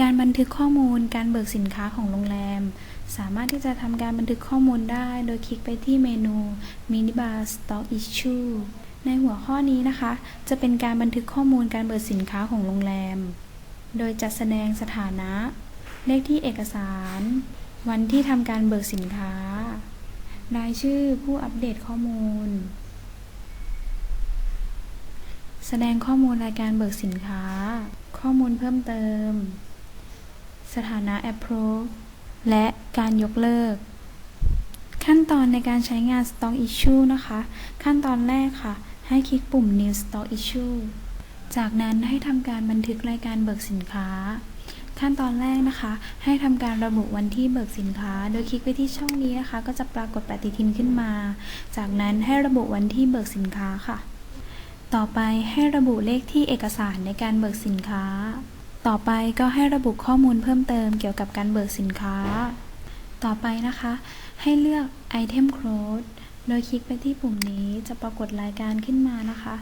การบันทึกข้อมูลการเบิกสินค้าของโรงแรม สามารถที่จะทำการบันทึกข้อมูลได้โดยคลิกไปที่เมนู Minibar Stock Issue ในหัวข้อนี้นะคะ จะเป็นการบันทึกข้อมูลการเบิกสินค้าของโรงแรม โดยจัดแสดงสถานะ เลขที่เอกสาร วันที่ทำการเบิกสินค้า รายชื่อผู้อัปเดตข้อมูล แสดงข้อมูลรายการเบิกสินค้า ข้อมูลเพิ่มเติม สถานะ approve และการยกเลิก ขั้นตอนในการใช้งาน stock issue นะคะ ขั้นตอนแรกค่ะ ให้คลิกปุ่ม new stock issue จากนั้นให้ทำการบันทึกรายการเบิกสินค้า ขั้นตอนแรกนะคะ ให้ทำการระบุวันที่เบิกสินค้า โดยคลิกไปที่ช่องนี้นะคะ ก็จะปรากฏปฏิทินขึ้นมา จากนั้นให้ระบุวันที่เบิกสินค้าค่ะ ต่อไปให้ระบุเลขที่เอกสารในการเบิกสินค้า ต่อไปก็ให้ระบุข้อมูลเพิ่มเติมเกี่ยวกับการเบิกสินค้า ต่อไปนะคะ ให้เลือก Item Code โดยคลิกไปที่ปุ่มนี้จะปรากฏรายการขึ้นมานะคะ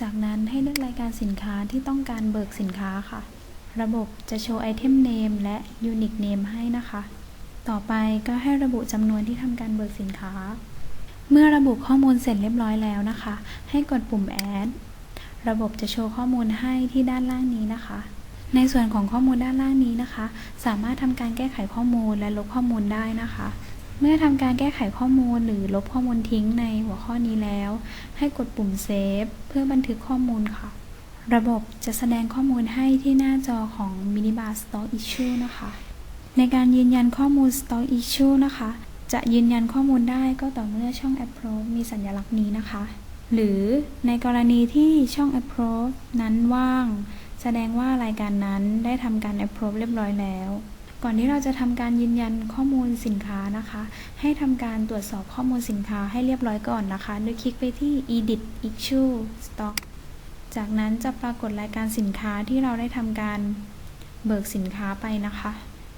จากนั้นให้เลือกรายการสินค้าที่ต้องการเบิกสินค้าค่ะ ระบบจะโชว์ Item Name และ Unique Name ให้นะคะ ต่อไปก็ให้ระบุจำนวนที่ทำการเบิกสินค้า เมื่อระบุข้อมูลเสร็จเรียบร้อยแล้วนะคะ ให้กดปุ่ม Add ระบบจะโชว์ข้อมูลให้ที่ด้านล่างนี้นะคะ ในส่วนของข้อมูลด้านล่างนี้นะคะ สามารถทำการแก้ไขข้อมูลและลบข้อมูลได้นะคะ เมื่อทำการแก้ไขข้อมูลหรือลบข้อมูลทิ้งในหัวข้อนี้แล้ว ให้กดปุ่ม Save เพื่อบันทึกข้อมูลค่ะ ระบบจะแสดงข้อมูลให้ที่หน้าจอของ Minibar Stock Issue นะคะ ในการยืนยันข้อมูล Stock Issue นะคะ จะยืนยันข้อมูลได้ก็ต่อเมื่อช่อง Approve มีสัญลักษณ์นี้นะคะ หรือในกรณีที่ช่อง Approve นั้นว่าง แสดงว่ารายการนั้นได้ทำการ Approve เรียบร้อยแล้ว ก่อนที่เราจะทำการยืนยันข้อมูลสินค้านะคะ ให้ทำการตรวจสอบข้อมูลสินค้าให้เรียบร้อยก่อนนะคะ โดยคลิกไปที่ Edit Issue Stock จากนั้นจะปรากฏรายการสินค้าที่เราได้ทำการเบิกสินค้าไปนะคะ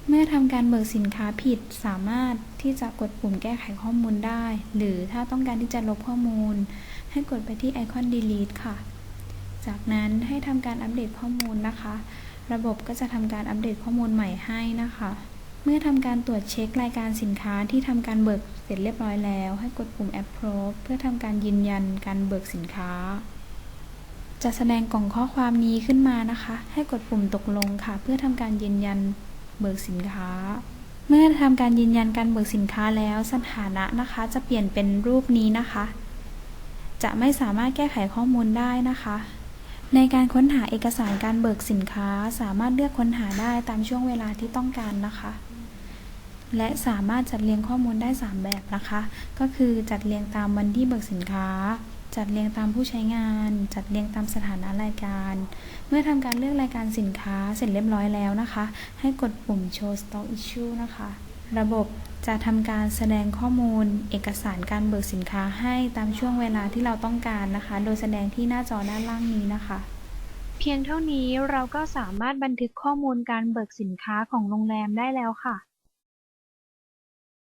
เมื่อทำการเบิกสินค้าผิดสามารถที่จะกดปุ่มแก้ไขข้อมูลได้ หรือถ้าต้องการที่จะลบข้อมูล ให้กดไปที่ไอคอน delete ค่ะ จากนั้นให้ทำการอัปเดตข้อมูลนะคะ ระบบก็จะทำการอัปเดตข้อมูลใหม่ให้นะคะ เมื่อทำการตรวจเช็ครายการสินค้าที่ทำการเบิกเสร็จเรียบร้อยแล้ว ให้กดปุ่ม approve เพื่อทำการยืนยันการเบิกสินค้า จะแสดงกล่องข้อความนี้ขึ้นมานะคะ ให้กดปุ่มตกลงค่ะ เพื่อทำการยืนยันเบิกสินค้า เมื่อทำการยืนยันการเบิกสินค้าแล้วสถานะนะคะ จะเปลี่ยนเป็นรูปนี้นะคะ จะไม่สามารถแก้ไขข้อมูลได้นะคะ ในการค้นหาเอกสารการเบิกสินค้าสามารถเลือกค้นหาได้ตามช่วงเวลาที่ต้องการนะคะ และสามารถจัดเรียงข้อมูลได้ 3 แบบนะคะ ก็คือจัดเรียงตามวันที่เบิกสินค้า จัดเรียงตามผู้ใช้งาน จัดเรียงตามสถานะรายการ เมื่อทำการเลือกรายการสินค้าเสร็จเรียบร้อยแล้วนะคะ ให้กดปุ่ม Show Stock Issue นะคะ ระบบจะทำการแสดงข้อมูลเอกสารการเบิกสินค้าให้ตามช่วงเวลาที่เราต้องการนะคะ โดยแสดงที่หน้าจอด้านล่างนี้นะคะ เพียงเท่านี้เราก็สามารถบันทึกข้อมูลการเบิกสินค้าของโรงแรมได้แล้วค่ะ